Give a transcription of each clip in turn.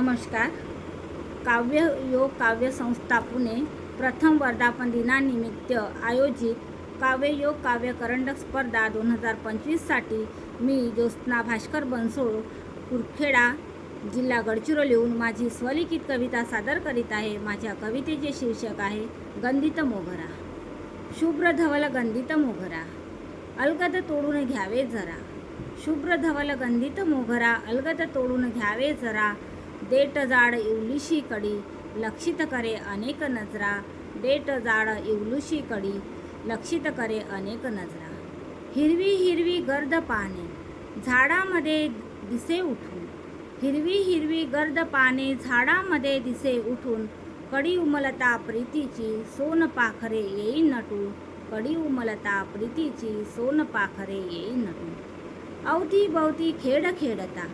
नमस्कार. काव्य योग काव्य संस्था पुणे प्रथम वर्धापन दिनानिमित्त आयोजित काव्ययोग काव्य करंडक स्पर्धा दोन हजार पंचवीससाठी मी ज्योत्स्ना भास्कर बनसोड कुरखेडा जिल्हा गडचिरोलीहून माझी स्वलिखित कविता सादर करीत आहे. माझ्या कवितेचे शीर्षक आहे गंधित मोगरा. शुभ्र धवल गंधित मोगरा अलगद तोडून घ्यावे जरा. शुभ्र धवल गंधित मोगरा अलगद तोडून घ्यावे जरा. देट जाड इवलुशी कडी लक्षित करे अनेक नजरा. देट जाड इवलुशी कडी लक्षित करे अनेक नजरा. हिरवी हिरवी गर्द पाने झाडामध्ये दिसे उठून. हिरवी हिरवी गर्द पाने झाडामध्ये दिसे उठून. कडी उमलता प्रीतीची सोन पाखरे येई नटू कडी उमलता प्रीतीची सोन पाखरे येई नटू अवतीभवती खेळ खेळता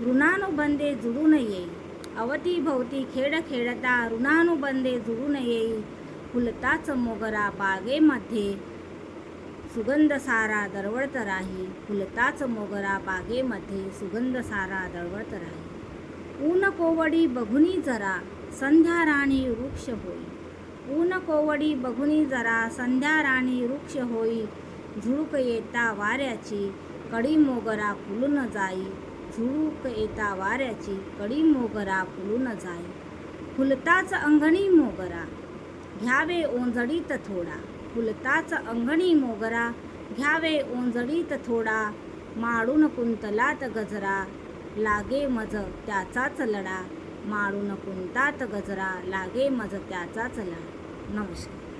ऋणानुबंधे जुळून येई अवतीभोवती खेळ खेळता ऋणानुबंधे जुळून येई फुलताच मोगरा बागेमध्ये सुगंध सारा दरवळत राही फुलताच मोगरा बागेमध्ये सुगंध सारा दरवळत राही ऊन कोवडी बघुनी जरा संध्या राणी वृक्ष होई ऊन कोवडी बघुनी जरा संध्या राणी वृक्ष होई झुळूक येता वाऱ्याची कडी मोगरा फुलून जाई झुळूक येता वाऱ्याची कडी मोगरा फुलून जाई. फुलताच अंगणी मोगरा घ्यावे ओंजडीत थोडा. फुलताच अंगणी मोगरा घ्यावे ओंजडीत थोडा. माळून कुंतलात गजरा लागे मज त्याचाच लढा माळून कुंतात गजरा लागे मज त्याचाच लढा नमस्कार.